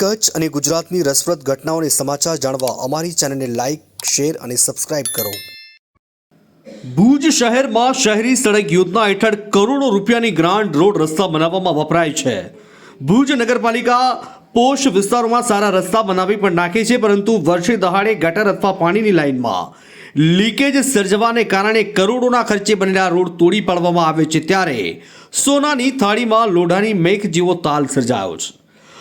કચ્છ અને ગુજરાતની રસપ્રદ ઘટનાઓને સમાચાર જાણવા અમારી ચેનલને લાઇક શેર અને સબસ્ક્રાઇબ કરો. ભુજ શહેરમાં શહેરી સડક યોજના હેઠળ કરોડો રૂપિયાની ગ્રાન્ડ રોડ રસ્તા બનાવવામાં વપરાય છે. ભુજ નગરપાલિકા પોષ વિસ્તારોમાં સારા રસ્તા બનાવી પણ નાખે છે, પરંતુ વર્ષે દહાડે ગટર અથવા પાણીની લાઇનમાં. લીકેજ સર્જવાને કારણે કરોડોના ખર્ચે બનેલા રોડ તોડી પાડવામાં આવે છે ત્યારે. સોનાની થાળીમાં લોઢાની મેઘ જેવો તાલ સર્જાયો છે.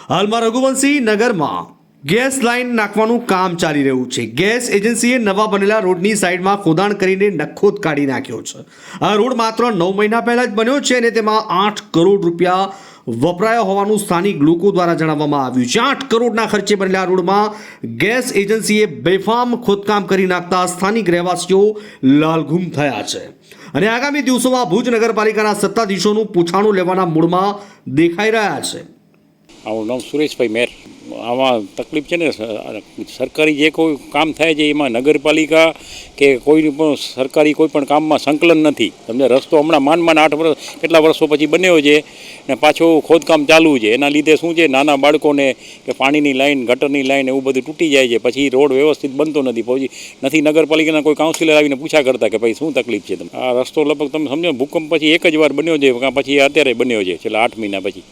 હાલમાં રઘુવંશી નગરમાં ગેસ લાઇન નાખવાનું કામ ચાલી રહ્યું છે. ગેસ એજન્સીએ નવા બનેલા રોડની સાઈડમાં ખોદાણ કરીને નખોદ કાઢી નાખ્યો છે. આ રોડ માત્ર નવ મહિના પહેલા જ બન્યો છે અને તેમાં આઠ કરોડ રૂપિયા વપરાયા હોવાનું સ્થાનિક લોકો દ્વારા જણાવવામાં આવ્યું છે. આઠ કરોડના ખર્ચે બનેલા રોડમાં ગેસ એજન્સીએ બેફામ ખોદકામ કરી નાખતા સ્થાનિક રહેવાસીઓ લાલઘુમ થયા છે. અને આગામી દિવસોમાં ભુજ નગરપાલિકાના સત્તાધીશોનું પૂછાણું લેવાના મૂડમાં દેખાઈ રહ્યા છે. મારું નામ સુરેશભાઈ મેર. આમાં તકલીફ છે ને, સરકારી જે કોઈ કામ થાય છે, એમાં નગરપાલિકા કે કોઈ પણ સરકારી કોઈ પણ કામમાં સંકલન નથી. તમને રસ્તો હમણાં માંડ માંડ આઠ વર્ષ કેટલા વર્ષો પછી બન્યો છે ને પાછો ખોદકામ ચાલુ છે. એના લીધે શું છે, નાના બાળકોને કે પાણીની લાઈન, ગટરની લાઈન એવું બધું તૂટી જાય છે. પછી રોડ વ્યવસ્થિત બનતો નથી. પછી નથી નગરપાલિકાના કોઈ કાઉન્સિલર આવીને પૂછા કરતા કે ભાઈ શું તકલીફ છે તમને? આ રસ્તો લગભગ તમે સમજો ભૂકંપ પછી એક જ વાર બન્યો છે, પછી અત્યારે બન્યો છે, છેલ્લા આઠ મહિના પછી.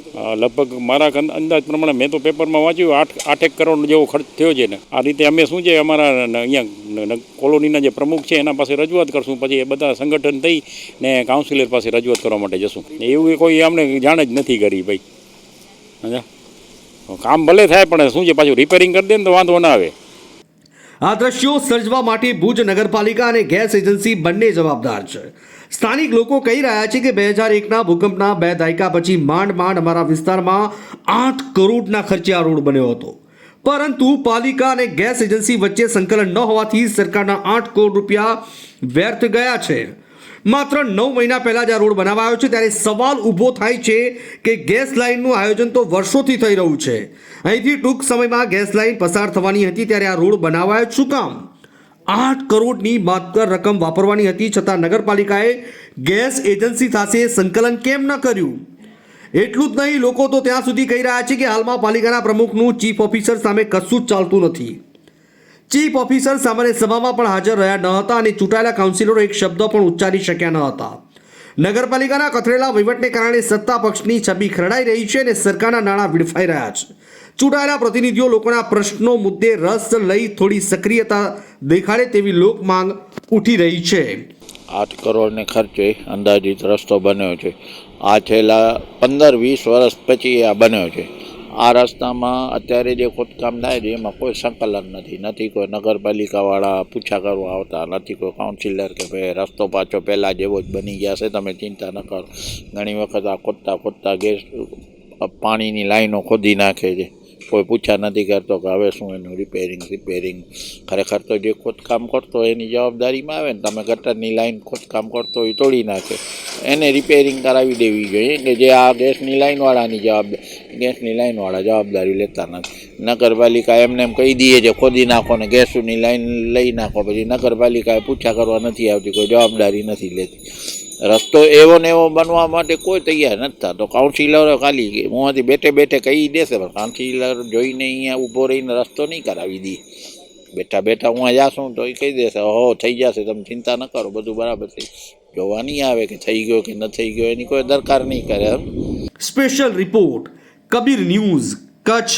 લગભગ મારા અંદાજ પ્રમાણે મેં તો પેપરમાં વાંચ્યું, આઠ, આઠેક કરોડ જેવો ખર્ચ થયો છે ને. આ રીતે અમે શું છે, અમારા અહીંયા કોલોનીના જે પ્રમુખ છે, એના પાસે રજૂઆત કરશું, પછી એ બધા સંગઠન થઈ ને કાઉન્સિલર પાસે રજૂઆત કરવા માટે જશું. એવું કોઈ અમને જાણ જ નથી કરી ભાઈ. સમજ્યા? કામ ભલે થાય, પણ શું છે, પાછું રિપેરિંગ કરી દે ને તો વાંધો ના આવે. આ દ્રશ્યો સર્જવા માટે ભુજ નગરપાલિકા અને ગેસ એજન્સી બંને જવાબદાર છે. સ્થાનિક લોકો કહી રહ્યા છે કે બે હજાર એકના ભૂકંપના બે દાયકા પછી માંડ માંડ અમારા વિસ્તારમાં આઠ કરોડના ખર્ચે આ રોડ બન્યો હતો. પરંતુ પાલિકા અને ગેસ એજન્સી વચ્ચે સંકલન ન હોવાથી સરકારના આઠ કરોડ રૂપિયા વ્યર્થ ગયા છે. માત્ર નવ મહિના પહેલા જ આ રોડ બનાવાયો છે, ત્યારે સવાલ ઊભો થાય છે કે ગેસ લાઇનનું આયોજન તો વર્ષોથી થઈ રહ્યું છે. અહીંથી ટૂંક સમયમાં ગેસ લાઇન પસાર થવાની હતી, ત્યારે આ રોડ બનાવાયો. શું કામ? આઠ કરોડની માત્ર રકમ વાપરવાની હતી, છતાં નગરપાલિકાએ ગેસ એજન્સી સાથે સંકલન કેમ ન કર્યું? એટલું જ નહીં, લોકો તો ત્યાં સુધી કહી રહ્યા છે કે હાલમાં પાલિકાના પ્રમુખનું ચીફ ઓફિસર સામે કશું જ ચાલતું નથી. ચીફ ઓફિસર સામાન્ય સભામાં પણ હાજર રહ્યા ન હતા અને ચૂંટાયેલા કાઉન્સિલરો એક શબ્દ પણ ઉચ્ચારી શક્યા ન હતા. નગરપાલિકાના કથરેલા વહીવટને કારણે સત્તા પક્ષની છબી ખરડાઈ રહી છે અને સરકારના નાણાં વેડફાઈ રહ્યા છે. ચૂંટાયેલા પ્રતિનિધિઓ લોકોના પ્રશ્નો, મુદ્દે રસ લઈ થોડી સક્રિયતા દેખાડે તેવી લોક માંગ ઉઠી રહી છે. આઠ કરોડને ખર્ચે અંદાજિત રસ્તો બન્યો છે. આ છેલ્લા પંદર વીસ વર્ષ પછી આ બન્યો છે. આ રસ્તામાં અત્યારે જે ખોદકામ થાય છે, એમાં કોઈ સંકલન નથી. નથી કોઈ નગરપાલિકાવાળા પૂછા કરવા આવતા, નથી કોઈ કાઉન્સિલર કે ભાઈ રસ્તો પાછો પહેલાં જેવો જ બની ગયા છે, તમે ચિંતા ન કરો. ઘણી વખત આ ખોદતા ખોદતા ગેસ પાણીની લાઈનો ખોદી નાખે છે. કોઈ પૂછા નથી કરતો કે હવે શું એનું રિપેરિંગ રિપેરિંગ ખરેખર તો જે ખોદકામ કરતો એની જવાબદારીમાં આવે ને, તમે ગટરની લાઈન ખોદકામ કરતો હોય તોડી નાખે. એને રિપેરિંગ કરાવી દેવી જોઈએ, કે જે આ ગેસની લાઈનવાળાની જવાબદારી ગેસની લાઇનવાળા જવાબદારી લેતા નથી. નગરપાલિકા એમને એમ કહી દઈએ છે ખોદી નાખો ને ગેસની લાઇન લઈ નાખો, પછી નગરપાલિકાએ પૂછા કરવા નથી આવતી, કોઈ જવાબદારી નથી લેતી. રસ્તો એવો ને એવો બનવા માટે કોઈ તૈયાર નથી થતો. કાઉન્સિલરો ખાલી મોંમાંથી બેઠે બેઠે કહી દેશે, પણ કાઉન્સિલર જોઈને અહીંયા ઊભો રહીને રસ્તો નહીં કરાવી દે. બેઠા બેઠા હું જાશું તો એ કહી દેશે હો થઈ જશે, તમે ચિંતા ન કરો, બધું બરાબર થઈ જોવા નહીં આવે કે થઈ ગયો કે ન થઈ ગયો, એની કોઈ દરકાર નહીં કરે special report Kabir news Kutch